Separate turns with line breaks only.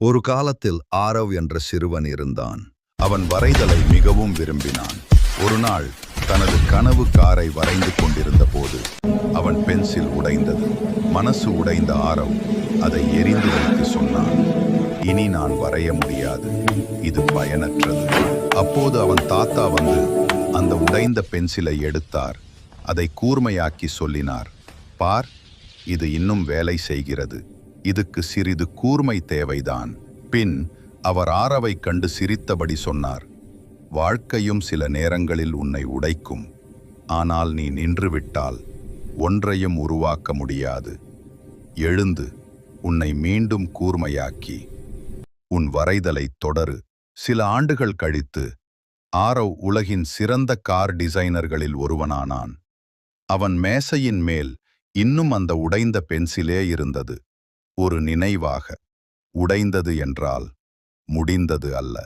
ஒரு காலத்தில் ஆரவ் என்ற சிறுவன் இருந்தான். அவன் வரைதலை மிகவும் விரும்பினான். ஒரு நாள் தனது கனவு காரை வரைந்து கொண்டிருந்த போது அவன் பென்சில் உடைந்தது. மனசு உடைந்த ஆரவ் அதை எரிந்து வைத்து சொன்னான் இனி நான் வரைய முடியாது. இது பயனற்றது. அப்போது அவன் தாத்தா வந்து அந்த உடைந்த பென்சிலை எடுத்தார். அதை கூர்மையாக்கி சொல்லினார் பார் இது இன்னும் வேலை செய்கிறது. இதுக்கு சிறிது கூர்மை தேவைதான். பின் அவர் ஆரவை கண்டு சிரித்தபடி சொன்னார் வாழ்க்கையும் சில நேரங்களில் உன்னை உடைக்கும். ஆனால் நீ நின்றுவிட்டால் ஒன்றையும் உருவாக்க முடியாது. எழுந்து உன்னை மீண்டும் கூர்மையாக்கி உன் வரைதலை தொடரு சில ஆண்டுகள் கழித்து ஆரவ் உலகின் சிறந்த கார் டிசைனர்களில் ஒருவனானான். அவன் மேசையின் மேல் இன்னும் அந்த உடைந்த பென்சிலே இருந்தது. ஒரு நினைவாக உடைந்தது என்றால் முடிந்தது அல்ல.